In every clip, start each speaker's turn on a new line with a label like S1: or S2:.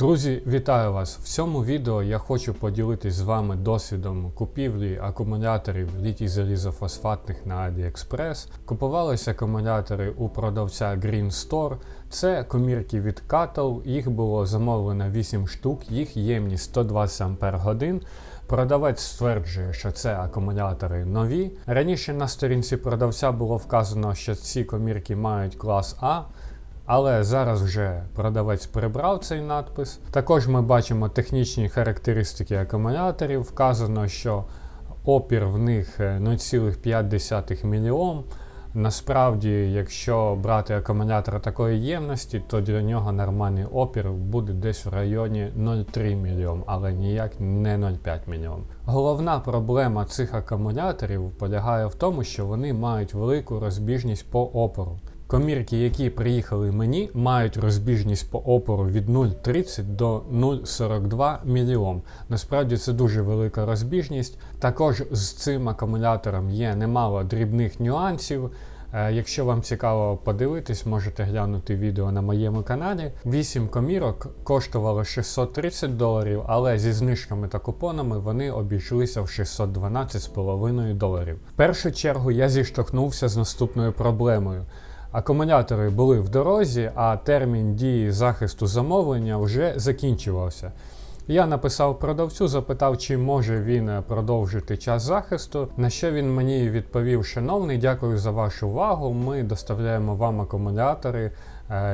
S1: Друзі, вітаю вас! В цьому відео я хочу поділитись з вами досвідом купівлі акумуляторів літій залізофосфатних на AliExpress. Купувалися акумулятори у продавця Green Store. Це комірки від Cattle, їх було замовлено 8 штук, їх ємність 120 Ах. Продавець стверджує, що це акумулятори нові. Раніше на сторінці продавця було вказано, що ці комірки мають клас А. Але зараз вже продавець прибрав цей надпис. Також ми бачимо технічні характеристики акумуляторів. Вказано, що опір в них е, 0,5 мОм. Насправді, якщо брати акумулятор такої ємності, то для нього нормальний опір буде десь в районі 0,3 мОм, але ніяк не 0,5 мОм. Головна проблема цих акумуляторів полягає в тому, що вони мають велику розбіжність по опору. Комірки, які приїхали мені, мають розбіжність по опору від 0,30 до 0,42 мОм. Насправді це дуже велика розбіжність. Також з цим акумулятором є немало дрібних нюансів. Е, Якщо вам цікаво подивитись, можете глянути відео на моєму каналі. 8 комірок коштувало 630 доларів, але зі знижками та купонами вони обійшлися в 612,5 доларів. В першу чергу я зіштовхнувся з наступною проблемою. Акумулятори були в дорозі, а термін дії захисту замовлення вже закінчувався. Я написав продавцю, запитав, чи може він продовжити час захисту. На що він мені відповів: Шановний, дякую за вашу увагу. Ми доставляємо вам акумулятори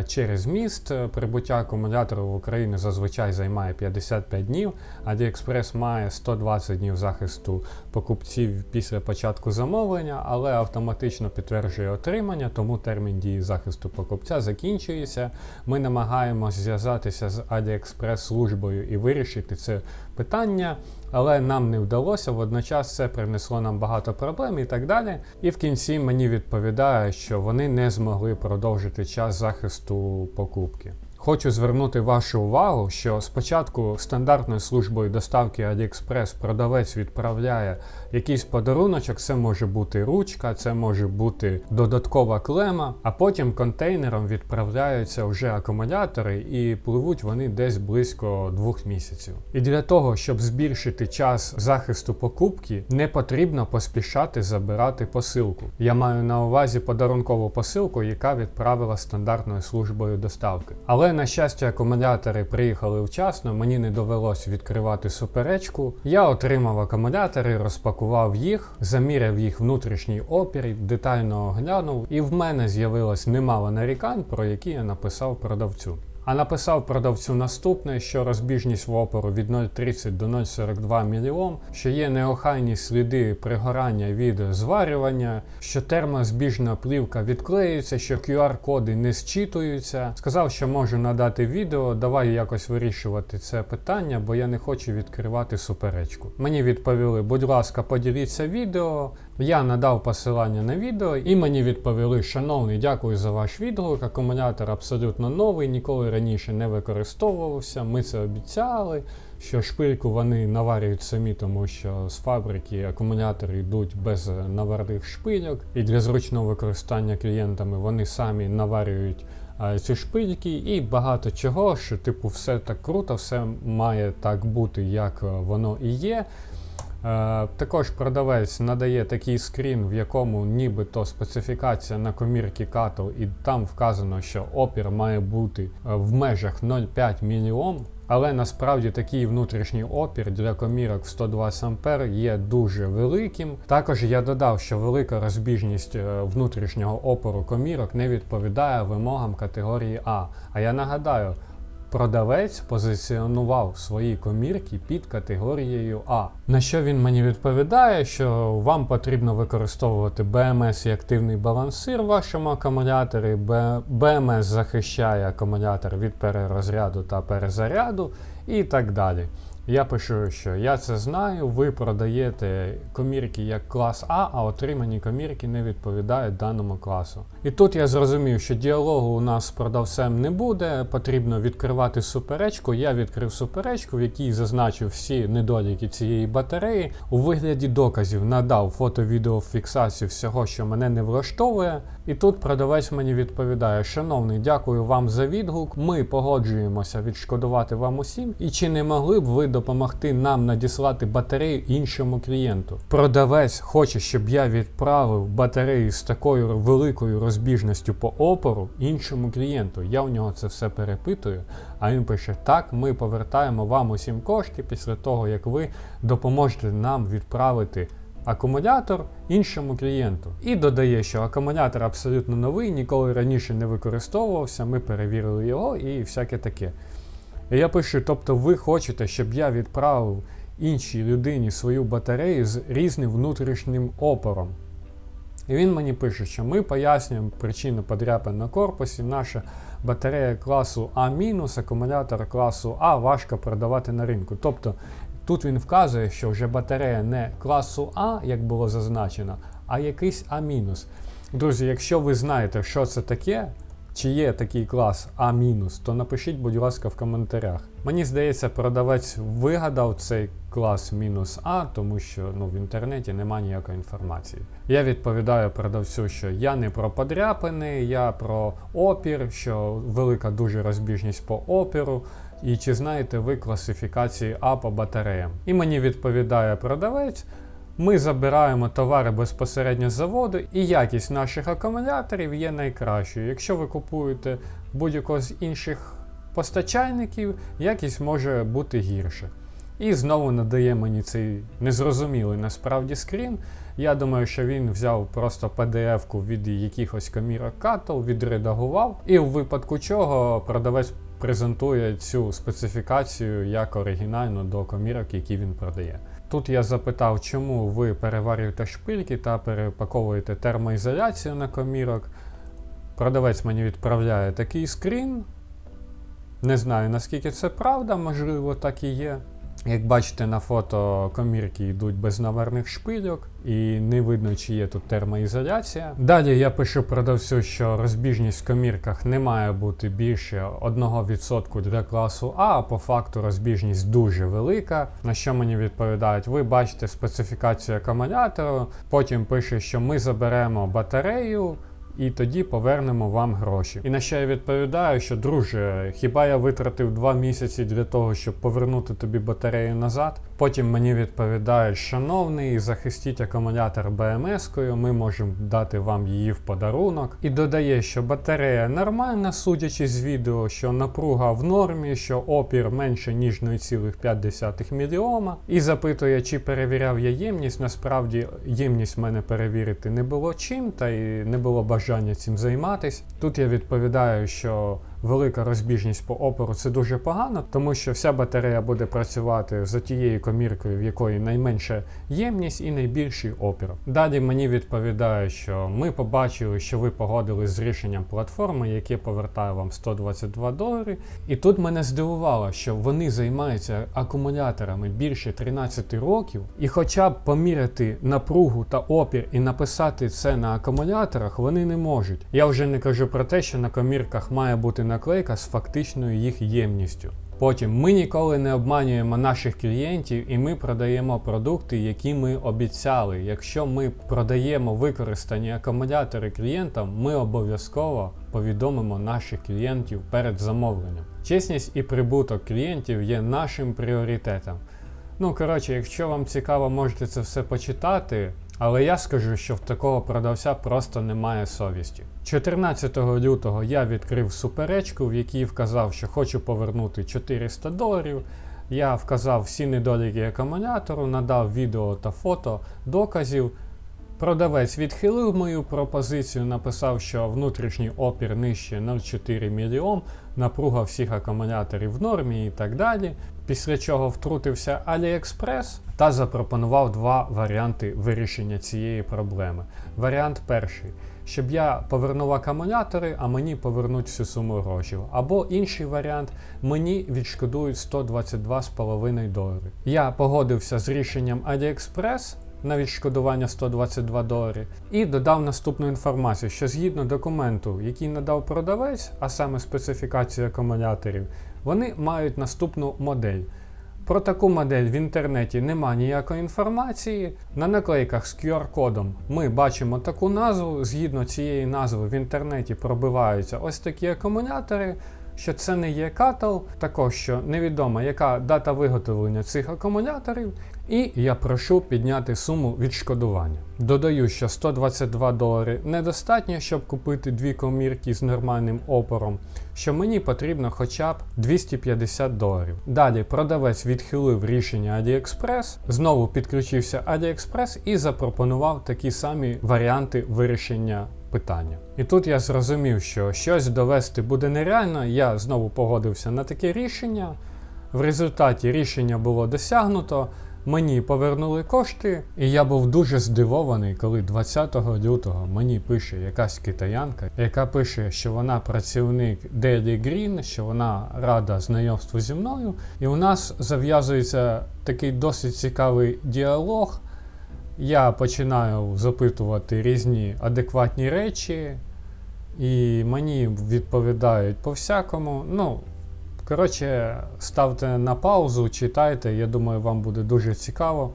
S1: через міст. Прибуття акумулятору в Україну зазвичай займає 55 днів. AliExpress має 120 днів захисту покупців після початку замовлення, але автоматично підтверджує отримання, тому термін дії захисту покупця закінчується. Ми намагаємося зв'язатися з AliExpress службою і вирішити це питання, але нам не вдалося. Водночас це принесло нам багато проблем і так далі. І в кінці мені відповідає, що вони не змогли продовжити час захисту покупки. Хочу звернути вашу увагу, що спочатку стандартною службою доставки AliExpress продавець відправляє якийсь подаруночок, це може бути ручка, це може бути додаткова клема, а потім контейнером відправляються вже акумулятори і пливуть вони десь близько двох місяців. І для того, щоб збільшити час захисту покупки, не потрібно поспішати забирати посилку. Я маю на увазі подарункову посилку, яка відправила стандартною службою доставки. Але на щастя, акумулятори приїхали вчасно, мені не довелось відкривати суперечку. Я отримав акумулятори, розпакував їх, заміряв їх внутрішній опір, детально оглянув, і в мене з'явилось немало нарікань, про які я написав продавцю. А написав продавцю наступне, що розбіжність в опору від 0,30 до 0,42 мОм, що є неохайні сліди пригорання від зварювання, що термозбіжна плівка відклеюється, що QR-коди не зчитуються. Сказав, що можу надати відео, давай якось вирішувати це питання, бо я не хочу відкривати суперечку. Мені відповіли, будь ласка, поділіться відео. Я надав посилання на відео, і мені відповіли, шановний, дякую за ваш відгук. Акумулятор абсолютно новий, ніколи раніше не використовувався. Ми це обіцяли. Що шпильку вони наварюють самі, тому що з фабрики акумулятори йдуть без наварних шпильок, і для зручного використання клієнтами вони самі наварюють ці шпильки і багато чого, що типу все так круто, все має так бути, як е, воно і є. Е, Також продавець надає такий скрін, в якому нібито специфікація на комірки Cattle, і там вказано, що опір має бути е, в межах 0,5 мОм. Але насправді такий внутрішній опір для комірок в 120 А є дуже великим. Також я додав, що велика розбіжність е, внутрішнього опору комірок не відповідає вимогам категорії А. А я нагадаю, Продавець позиціонував свої комірки під категорією А. На що він мені відповідає, що вам потрібно використовувати BMS і активний балансир в вашому акумуляторі. Б- BMS захищає акумулятор від перерозряду та перезаряду і так далі. Я пишу, що я це знаю, ви продаєте комірки як клас А, а отримані комірки не відповідають даному класу. І тут я зрозумів, що діалогу у нас з продавцем не буде, потрібно відкривати суперечку. Я відкрив суперечку, в якій зазначив всі недоліки цієї батареї. У вигляді доказів надав фото-відеофіксацію всього, що мене не влаштовує. І тут продавець мені відповідає: Шановний, дякую вам за відгук. Ми погоджуємося відшкодувати вам усім. І чи не могли б ви допомогти нам надіслати батарею іншому клієнту? Продавець хоче, щоб я відправив батарею з такою великою розбіжністю по опору іншому клієнту. Я у нього це все перепитую. А він пише: Так, ми повертаємо вам усім кошти після того, як ви допоможете нам відправити акумулятор іншому клієнту. І додає, що акумулятор абсолютно новий, ніколи раніше не використовувався. Ми перевірили його і всяке таке. І я пишу: тобто, ви хочете, щоб я відправив іншій людині свою батарею з різним внутрішнім опором. І він мені пише, що ми пояснюємо причину подряпин на корпусі. Наша батарея класу А-, акумулятор класу А важко продавати на ринку. Тобто тут він вказує, що вже батарея не класу А, як було зазначено, а якийсь А-. Друзі, якщо ви знаєте, що це таке, чи є такий клас А-, то напишіть, будь ласка, в коментарях. Мені здається, продавець вигадав цей клас мінус А, тому що ну, в інтернеті немає ніякої інформації. Я відповідаю продавцю, що я не про подряпини, я про опір, що велика дуже розбіжність по опіру. І чи знаєте ви класифікації А по батареям? І мені відповідає продавець. Ми забираємо товари безпосередньо з заводу, і якість наших акумуляторів є найкращою. Якщо ви купуєте будь-якого з інших постачальників, якість може бути гірше. І знову надає мені цей незрозумілий насправді скрін. Я думаю, що він взяв просто PDF-ку від якихось комірок катл, відредагував, і в випадку чого продавець презентує цю специфікацію як оригінальну до комірок, які він продає. Тут я запитав, чому ви переварюєте шпильки та перепаковуєте термоізоляцію на комірок. Продавець мені відправляє такий скрін. Не знаю наскільки це правда, можливо, так і є. Як бачите, на фото комірки йдуть без наверних шпильок, і не видно, чи є тут термоізоляція. Далі я пишу продавцю, що розбіжність в комірках не має бути більше 1% для класу А, а по факту розбіжність дуже велика. На що мені відповідають, ви бачите специфікацію акумулятору, потім пише, що ми заберемо батарею і тоді повернемо вам гроші. І на що я відповідаю, що друже, хіба я витратив два місяці для того, щоб повернути тобі батарею назад? Потім мені відповідають, шановний, захистіть акумулятор БМС-кою, ми можемо дати вам її в подарунок. І додає, що батарея нормальна, судячи з відео, що напруга в нормі, що опір менше ніж 0,5 мільйома. І запитує, чи перевіряв я ємність. Насправді ємність в мене перевірити не було чим, та й не було бажання цим займатися. Тут я відповідаю, що велика розбіжність по опору це дуже погано, тому що вся батарея буде працювати за тією коміркою, в якої найменша ємність і найбільший опір. Далі мені відповідає, що ми побачили, що ви погодились з рішенням платформи, яке повертає вам 122 долари. І тут мене здивувало, що вони займаються акумуляторами більше 13 років, і хоча б поміряти напругу та опір і написати це на акумуляторах, вони не можуть. Я вже не кажу про те, що на комірках має бути наклейка з фактичною їх ємністю. Потім ми ніколи не обманюємо наших клієнтів і ми продаємо продукти, які ми обіцяли. Якщо ми продаємо використані акумулятори клієнтам, ми обов'язково повідомимо наших клієнтів перед замовленням. Чесність і прибуток клієнтів є нашим пріоритетом. Ну коротше, якщо вам цікаво, можете це все почитати. Але я скажу, що в такого продавця просто немає совісті. 14 лютого я відкрив суперечку, в якій вказав, що хочу повернути 400 доларів. Я вказав всі недоліки акумулятору, надав відео та фото доказів. Продавець відхилив мою пропозицію, написав, що внутрішній опір нижче 0,4 мільйом, напруга всіх акумуляторів в нормі і так далі. Після чого втрутився AliExpress та запропонував два варіанти вирішення цієї проблеми. Варіант перший. щоб я повернув акумулятори, а мені повернуть всю суму грошей. Або інший варіант, мені відшкодують 122,5 долари. Я погодився з рішенням AliExpress на відшкодування 122 долари і додав наступну інформацію, що згідно документу, який надав продавець, а саме специфікацію акумуляторів, вони мають наступну модель. Про таку модель в інтернеті нема ніякої інформації. На наклейках з QR-кодом ми бачимо таку назву. Згідно цієї назви в інтернеті пробиваються ось такі акумулятори. Що це не є катал, також що невідомо, яка дата виготовлення цих акумуляторів, і я прошу підняти суму відшкодування. Додаю, що 122 долари недостатньо, щоб купити дві комірки з нормальним опором, що мені потрібно хоча б 250 доларів. Далі продавець відхилив рішення AliExpress, знову підключився AliExpress і запропонував такі самі варіанти вирішення питання. І тут я зрозумів, що щось довести буде нереально. Я знову погодився на таке рішення. В результаті рішення було досягнуто. Мені повернули кошти, і я був дуже здивований, коли 20 лютого мені пише якась китаянка, яка пише, що вона працівник Daily Green, що вона рада знайомству зі мною. І у нас зав'язується такий досить цікавий діалог. Я починаю запитувати різні адекватні речі, і мені відповідають по всякому. Ну, коротше, ставте на паузу, читайте, я думаю, вам буде дуже цікаво.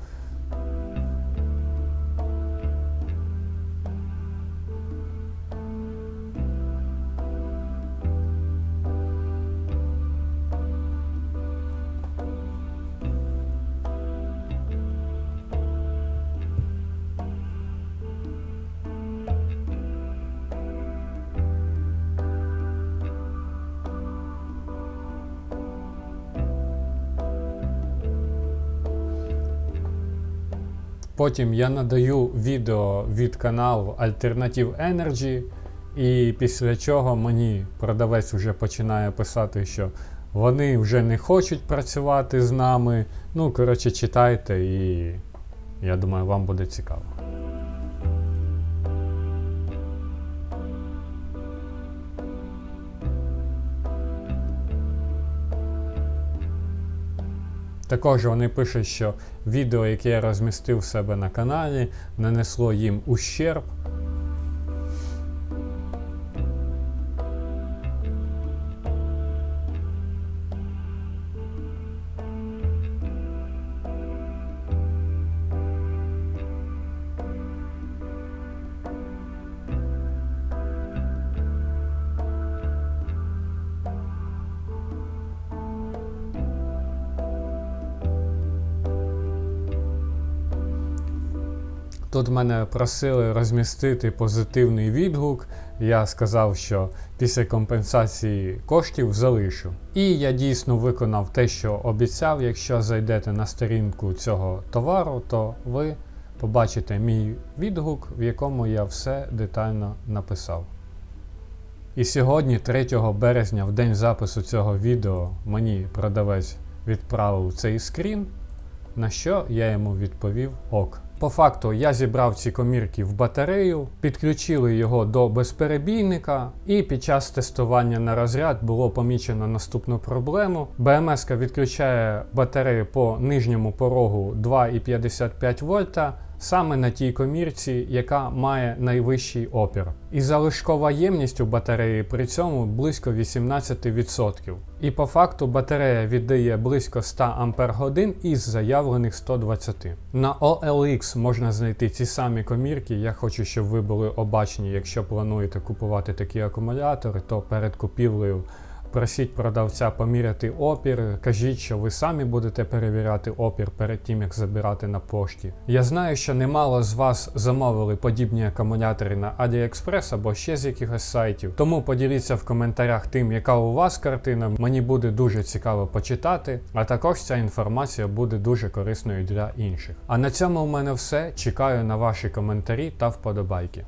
S1: Потім я надаю відео від каналу Alternative Energy, і після чого мені продавець вже починає писати, що вони вже не хочуть працювати з нами. Ну, коротше, читайте, і я думаю, вам буде цікаво. Також вони пишуть, що відео, яке я розмістив себе на каналі, нанесло їм ущерб. Тут мене просили розмістити позитивний відгук. Я сказав, що після компенсації коштів залишу. І я дійсно виконав те, що обіцяв. Якщо зайдете на сторінку цього товару, то ви побачите мій відгук, в якому я все детально написав. І сьогодні, 3 березня, в день запису цього відео, мені продавець відправив цей скрін, на що я йому відповів ок. По факту я зібрав ці комірки в батарею, підключили його до безперебійника, і під час тестування на розряд було помічено наступну проблему. БМС відключає батарею по нижньому порогу 2,55 вольта. Саме на тій комірці, яка має найвищий опір. І залишкова ємність у батареї при цьому близько 18%. І по факту батарея віддає близько 100 Ампер із заявлених 120. На OLX можна знайти ці самі комірки. Я хочу, щоб ви були обачні, якщо плануєте купувати такі акумулятори, то перед купівлею. Просіть продавця поміряти опір, кажіть, що ви самі будете перевіряти опір перед тим, як забирати на пошті. Я знаю, що немало з вас замовили подібні акумулятори на AliExpress або ще з якихось сайтів. Тому поділіться в коментарях тим, яка у вас картина. Мені буде дуже цікаво почитати, а також ця інформація буде дуже корисною для інших. А на цьому у мене все. Чекаю на ваші коментарі та вподобайки.